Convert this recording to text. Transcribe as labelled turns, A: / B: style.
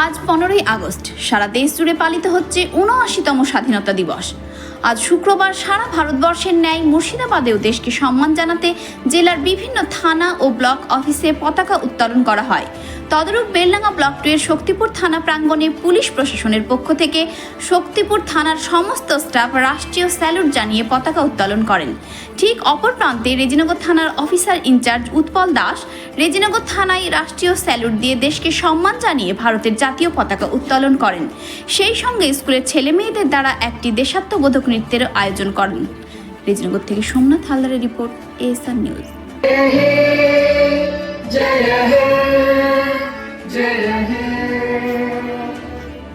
A: আজ পনেরোই আগস্ট। সারা দেশ জুড়ে পালিত হচ্ছে উনআশিতম স্বাধীনতা দিবস। আজ শুক্রবার সারা ভারতবর্ষের ন্যায় মুর্শিদাবাদেও দেশকে সম্মান জানাতে জেলার বিভিন্ন থানা ও ব্লক অফিসে পতাকা উত্তোলন করা হয়। তদরূপ বেললাঙ্গা ব্লক টু এর শক্তিপুর থানা প্রাঙ্গণে পুলিশ প্রশাসনের পক্ষ থেকে শক্তিপুর থানার সমস্ত স্টাফ রাষ্ট্রীয় স্যালুট জানিয়ে পতাকা উত্তোলন করেন। ঠিক অপর প্রান্তে রেজিনগর থানার officer in charge Utpal Das, Rejinagar থানায় রাষ্ট্রীয় স্যালুট দিয়ে দেশকে সম্মান জানিয়ে ভারতের জাতীয় পতাকা উত্তোলন করেন। সেই সঙ্গে স্কুলের ছেলে মেয়েদের দ্বারা একটি দেশাত্মবোধক নৃত্যের আয়োজন করেন। রেজিনগর থেকে সোমনাথ হালদারের রিপোর্ট এসআর নিউজ।